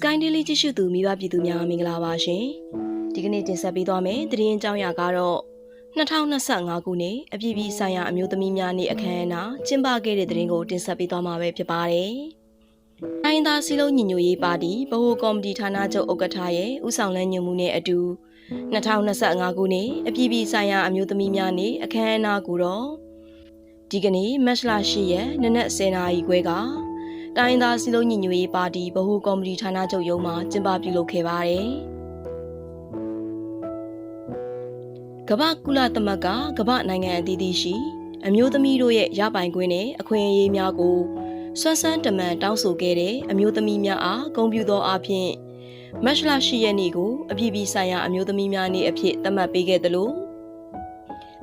Sky Daily ကြည့်ရှုသူမိဘပြည်သူများမင်္ဂလာပါရှင်ဒီကနေ့တင်ဆက်ပေးသွားမယ့်သတင်းအကြောင်းအရာကတော့2025ခုနှစ်အပြည်ပြည်ဆိုင်ရာအမျိုးသမီးများနေ့အခမ်းအနားကျင်းပခဲ့တဲ့သတင်းကိုတင်ဆက်ပေးသွားမှာပဲဖြစ်ပါတယ်။တိုင်းသားစည်းလုံးညီညွတ်ရေးပါတီဗဟိုကော်မတီဌာနချုပ်ဥက္ကဋ္ဌရဲ့ဦးဆောင်လမ်းညွှန်မှုနဲ့အတူ2025ခုနှစ်အပြည်ပြည်ဆိုင်ရာအမျိုးသမီးများနေ့အခမ်းအနားကိုတော့ဒီကနေ့မတ်လ10ရက်နနက်10:00နာရီခွဲက တိုင်းသားစည်းလုံးညီညွတ်ရေးပါတီဗဟိုကော်မတီဌာနချုပ်ရုံးမှာကျင်းပပြုလုပ်ခဲ့ပါတယ်။ကမ္ဘာကုလသမဂ္ဂကမ္ဘာနိုင်ငံအသီးသီးရှိ အမျိုးသမီးတို့ရဲ့ရပိုင်ခွင့်နဲ့အခွင့်အရေးများကိုဆွမ်းဆန်းတမန်တောင်းဆိုခဲ့တဲ့အမျိုးသမီးများအားဂုဏ်ပြုသောအဖြစ်မတ်လ10ရက်နေ့ကိုအပြည်ပြည်ဆိုင်ရာအမျိုးသမီးများနေ့အဖြစ်သတ်မှတ်ပေးခဲ့သလို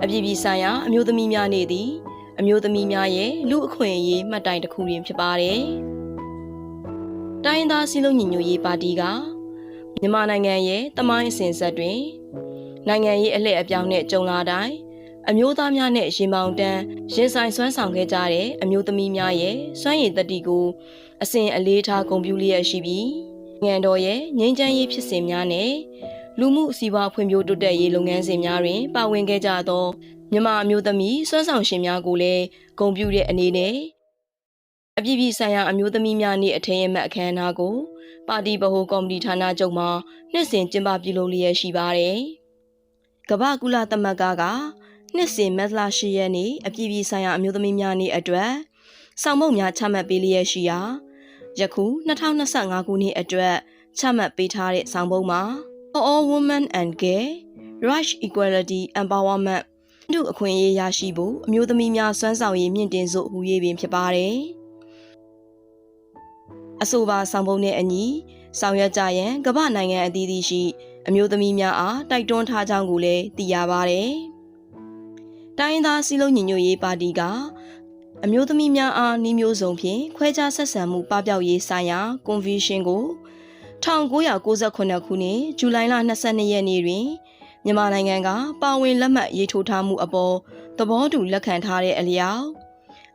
အပြည်ပြည်ဆိုင်ရာအမျိုးသမီးများနေ့သည် အမျိုးသမီးများရဲ့လူအခွင့်အရေးမှတ်တိုင်တစ်ခုတွင်ဖြစ်ပါတယ်။တိုင်းရင်းသားစည်းလုံးညီညွတ်ရေးပါတီကမြန်မာနိုင်ငံရဲ့တမိုင်းအစဉ်ဆက်တွင်နိုင်ငံရေးအလှည့်အပြောင်းနဲ့ကြုံလာတိုင်းအမျိုးသားများနဲ့ရင်ပေါင်တန်းရင်ဆိုင်ဆွမ်းဆောင်ခဲ့ကြတဲ့အမျိုးသမီးများရဲ့စွမ်းရည်တတိကိုအစဉ်အလေးထားဂုဏ်ပြုလျက်ရှိပြီးငံတော်ရဲ့ငြိမ်းချမ်းရေးဖြစ်စဉ်များနဲ့လူမှုစီးပွားဖွံ့ဖြိုးတိုးတက်ရေးလုပ်ငန်းစဉ်များတွင်ပါဝင်ခဲ့ကြသော မြန်မာအမျိုးသမီးစွမ်းဆောင်ရှင်များကိုလည်းဂုဏ်ပြုတဲ့အနေနဲ့အပြည်ပြည်ဆိုင်ရာအမျိုးသမီးများနေ့အထင်အမှတ်အခမ်းအနားကိုပါတီဗဟိုကော်မတီဌာနချုပ်မှနှစ်စဉ်ကျင်းပပြုလုပ်လျက်ရှိပါတယ်။ကမ္ဘာကုလသမဂ္ဂကနှစ်စဉ်မတ်လ10ရက်နေ့အပြည်ပြည်ဆိုင်ရာအမျိုးသမီးများနေ့အတွက်ဆောင်မုတ်များချမှတ်ပေးလျက်ရှိရာယခု2025ခုနှစ်အတွက်ချမှတ်ပေးထားတဲ့ဆောင်ပုဒ်မှာ For all women and gay right equality empowerment ဒုအခွင့်အရေးရရှိဖို့အမျိုးသမီးများစွမ်းဆောင်ရည်မြင့်တင်စို့ဟူ၍ပင်ဖြစ်ပါတယ်။အဆိုပါဆောင်ပုံနဲ့အညီဆောင်ရွက်ကြရန်ကမ္ဘာနိုင်ငံအသီးသီးရှိ အမျိုးသမီးများအားတိုက်တွန်းထားကြောင်းကိုလည်းသိရပါတယ်။တိုင်းသားစည်းလုံးညီညွတ်ရေးပါတီကအမျိုးသမီးများအားနှီးမျိုးစုံဖြင့်ခွဲခြားဆက်ဆံမှုပပျောက်ရေးဆိုင်ရာကွန်ဗင်းရှင်းကို1998ခုနှစ်ဇူလိုင်လ22ရက်နေ့တွင် မြန်မာနိုင်ငံကပါဝင်လက်မှတ်ရေးထိုးထားမှုအပေါ်သဘောတူလက်ခံထားတဲ့အလျောက်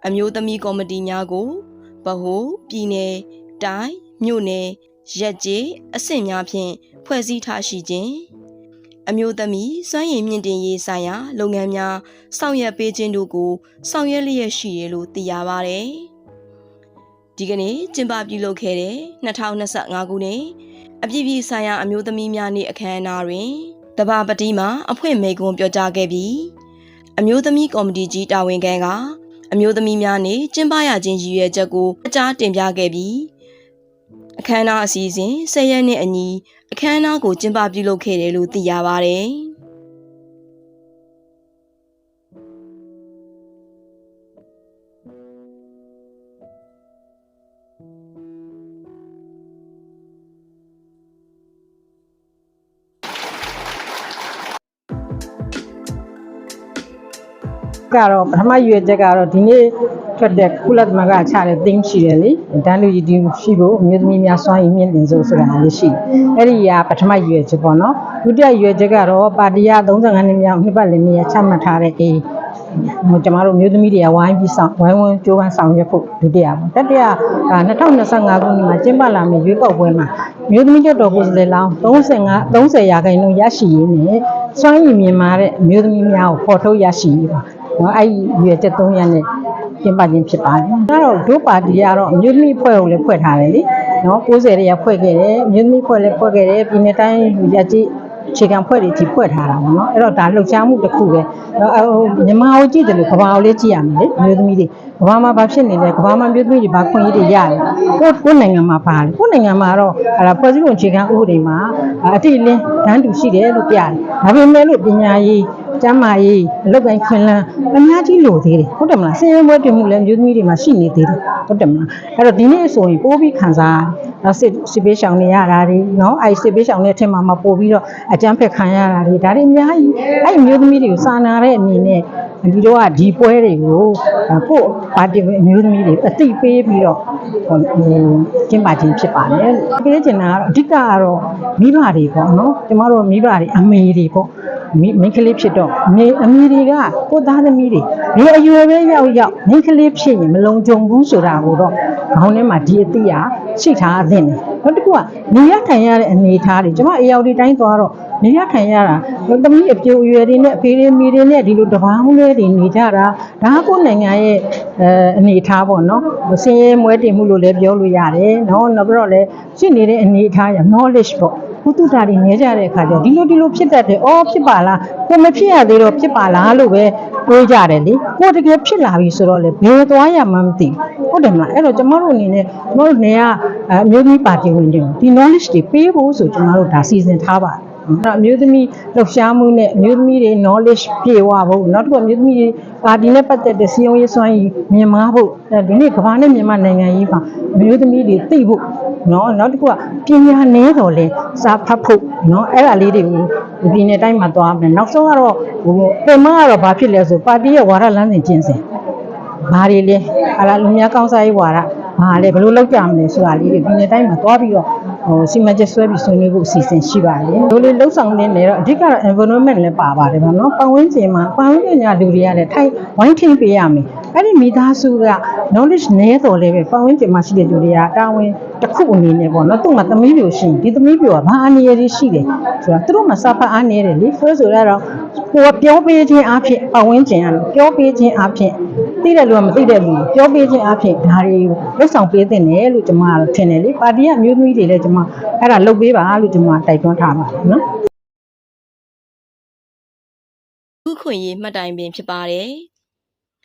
အမျိုးသမီးကော်မတီများကိုဗဟိုပြည်နယ်တိုင်းမြို့နယ်ရက်ကျေးအဆင့်များဖြင့်ဖွဲ့စည်းထားရှိခြင်းအမျိုးသမီးစွမ်းရည်မြင့်တင်ရေးဆိုင်ရာ လုပ်ငန်းများဆောင်ရွက်ပေးခြင်းတို့ကိုဆောင်ရွက်လျက်ရှိရလို့သိရပါဗျ။ဒီကနေ့ကျင်းပပြုလုပ်ခဲ့တဲ့2025ခုနှစ်အပြည်ပြည်ဆိုင်ရာအမျိုးသမီးများနေ့အခမ်းအနားတွင် တဘာပတိမှာအဖွင့်မေကွန်းပြောကြားခဲ့ပြီးအမျိုးသမီးကော်မတီကြီးတာဝန်ခံကအမျိုးသမီးများနေကျင်းပရခြင်းရည်ရွယ်ချက်ကိုအကြားတင်ပြခဲ့ပြီးအခမ်းအနားအစီအစဉ်၁၀ရက်နှစ်အညီအခမ်းအနားကိုကျင်းပပြုလုပ်ခဲ့တယ်လို့သိရပါဗျ။ ကတော့ပထမရွေချက်ကတော့ဒီနေ့ထွက်တဲ့ကုလသမဂ္ဂချတဲ့ theme ရှိတယ်လေတန်းလူရည်တည်ရှိဖို့အမျိုးသမီးများစွမ်းရည်မြင့်တင်စိုးဆိုတာလေးရှိတယ်အဲ့ဒီကပထမရွေချက်ပေါ့နော်ဒုတိယရွေချက်ကတော့ပါတီက35နှစ်မြောက်နှစ်ပတ်လည်နေ့ချမှတ်ထားတဲ့အေးဟိုကျမတို့မျိုးသမီးတွေကဝိုင်းပြီးဆောင်ဝိုင်းဝန်းကြိုးပမ်းဆောင်ရွက်ဖို့ဒုတိယပေါ့တတိယ2025ခုနှစ်မှာကျင်းပလာမယ့်ရွေးကောက်ပွဲမှာမျိုးသမီးကျွတ်တော်ကိုယ်စားလှယ်လောင်း35 30ရာခိုင်နှုန်းရရှိရေးနဲ့စွမ်းရည်မြင့်မာတဲ့အမျိုးသမီးများကိုပေါ်ထုတ်ရရှိရေးပါ နော်အဲ့ဒီရွေချက်3ရက်နဲ့ကျင်းပခြင်းဖြစ်ပါတယ်။ဒါတော့ဒုပါတီကတော့အမျိုးသမီးဖွဲ့ကိုလည်းဖွဲ့ထားတယ်လေ။နော်60ရက်ဖွဲ့ခဲ့တယ်အမျိုးသမီးဖွဲ့လည်းဖွဲ့ခဲ့တယ်ပြည်내တိုင်းရကြီးအခြေခံဖွဲ့တွေဒီဖွဲ့ထားတာပေါ့နော်အဲ့တော့ဒါလှုပ်ရှားမှုတစ်ခုပဲမြန်မာကိုကြည့်တယ်လို့ကဘာကိုလည်းကြည့်ရမယ်လေအမျိုးသမီးတွေကဘာမှာဘာဖြစ်နေလဲကဘာမှာမျိုးသမီးတွေဘာခွင့်ရတွေရတယ်ကိုကိုနိုင်ငံမှာပါလေကိုနိုင်ငံမှာတော့အဲ့ဒါဖွဲ့စည်းပုံအခြေခံဥပဒေမှာအတိအလင်းတန်းတူရှိတယ်လို့ပြတယ်ဒါပေမဲ့လို့ပညာရေး ကျမ်းမာရေးအလုပ်ကိုင်းခွင်လန်းအများကြီးလိုသေးတယ်ဟုတ်တယ်မလားဆင်းရဲမွဲတင်မှုလည်းမျိုးသမီးတွေမှာရှိနေသေးတယ်ဟုတ်တယ်မလားအဲ့တော့ဒီနေ့ဆိုရင်ပိုးပြီးခံစား နော်စစ်စစ်ပေးရှောင်နေရတာတွေနော်အဲ့စစ်ပေးရှောင်တဲ့အထက်မှာမပို့ပြီးတော့အကြမ်းဖက်ခံရတာတွေဒါတွေအများကြီးအဲ့ဒီမျိုးသမီးတွေကိုစာနာတဲ့အနေနဲ့ဒီတော့ကဒီပွဲတွေကိုကို့ပါတီအမျိုးသမီးတွေအသိပေးပြီးတော့ဟိုကျင်းပခြင်းဖြစ်ပါတယ်။ပြောချင်တာကတော့အဓိကကတော့မိဘတွေပေါ့နော်။ကျမတို့မိဘတွေအမေတွေပေါ့မိမိန်းကလေးဖြစ်တော့အမေအမေတွေကကိုယ်သားသမီးတွေဒီအရွယ်ပဲရောက်ရောက်မိန်းကလေးဖြစ်ရင်မလုံခြုံဘူးဆိုတာကိုတော့ခေါင်းထဲမှာဒီအသိရ ရှိထားသင့်တယ်နောက်တစ်ခုကနေရထိုင်ရတဲ့အနေအထားတွေကျမအေရောက်ဒီတိုင်းသွားတော့နေရထိုင်ရတာသမီးအပြိုအရွယ်တွေနဲ့အဖေတွေမိတွေနဲ့ဒီလိုတပားလဲတွေနေကြတာဒါကကိုယ့်နိုင်ငံရဲ့အဲအနေအထားပေါ့နော်ဆင်းရဲမွဲတင်မှုလို့လည်းပြောလို့ရတယ်နော်နောက်ပြီးတော့လည်းရှိနေတဲ့အနေအထားရ knowledge ပေါ့ ဘုသူတာတွေနေကြတဲ့အခါကျတော့ဒီလိုဒီလိုဖြစ်တတ်တယ်။အော်ဖြစ်ပါလား။ကိုမဖြစ်ရသေးတော့ဖြစ်ပါလားလို့ပဲတွေးကြတယ်လေ။ကိုတကယ်ဖြစ်လာပြီဆိုတော့လေဘယ်သွားရမှမသိဘူး။ဟုတ်တယ်မလား။အဲ့တော့ကျမတို့အနေနဲ့ကျမတို့နေကအမျိုးသမီးပါတီဝင်တွေဒီ knowledge တွေပေးဖို့ဆိုကျမတို့ဒါစီစဉ်ထားပါတယ်။ အဲ့တော့အမျိုးသမီးလှုပ်ရှားမှုနဲ့အမျိုးသမီးတွေ knowledge ပြေဝဖို့နောက်တစ်ခုအမျိုးသမီးတွေပါတီနဲ့ပတ်သက်တဲ့စီယုံရေးစွမ်းရည်မြင်မာဖို့အဲဒီနေ့ကမ္ဘာနဲ့မြန်မာနိုင်ငံကြီးမှာအမျိုးသမီးတွေသိဖို့နော်နောက်တစ်ခုကပညာနည်းတော်လဲစာဖတ်ဖို့နော်အဲ့ဒါလေးတွေကိုဒီပြည်နယ်တိုင်းမှာသွားမယ်နောက်ဆုံးကတော့ဟိုပြင်မကတော့ဘာဖြစ်လဲဆိုပါတီရဲ့ဝါရလမ်းစဉ်ကျင့်စဉ်ဘာတွေလဲဟာလာလူများကောင်းစားရေးဝါဒ ဘာလဲဘယ်လိုလုပ်ကြမလဲဆိုတာလေးတွေပြည်နယ်တိုင်းမှာသွားပြီးတော့ဟိုစီမံချက်ဆွဲပြီးဆွေးနွေးဖို့အစီအစဉ်ရှိပါတယ်။ဒီလိုလှုပ်ဆောင်နေနေတော့အဓိကတော့ environment လည်းပါပါတယ်ဗောနော်။ပတ်ဝန်းကျင်မှာပတ်ဝန်းကျင်ညာလူတွေကလည်းထိုင်ဝိုင်းထိန်ပေးရမယ်။အဲ့ဒီမိသားစုက knowledge နည်းတော်လည်းပဲပတ်ဝန်းကျင်မှာရှိတဲ့လူတွေကတာဝန်တစ်ခုအနေနဲ့ပေါ့နော်။သူ့မှာသမီးပြိုရှိရင်ဒီသမီးပြိုကဘာအနေရည်ရှိတယ်ဆိုတာသူတို့မှာစာဖတ်အားနည်းတယ်လေ။ဆိုဆိုရတော့ ကိုကပြောပေးခြင်းအဖြစ်ပတ်ဝန်းကျင်ကပြောပေးခြင်းအဖြစ်သိတဲ့လူကမသိတဲ့လူပြောပေးခြင်းအဖြစ်ဒါတွေကိုလှုပ်ဆောင်ပေးတဲ့တယ်လို့ကျွန်မထင်တယ်လေ။ပါတီကအမျိုးသမီးတွေလည်းကျွန်မအဲ့ဒါလုပ်ပေးပါလို့ကျွန်မတိုက်တွန်းထားပါတယ်နော်။ခုခွင့်ရေးမှတ်တိုင်ပင်ဖြစ်ပါတယ်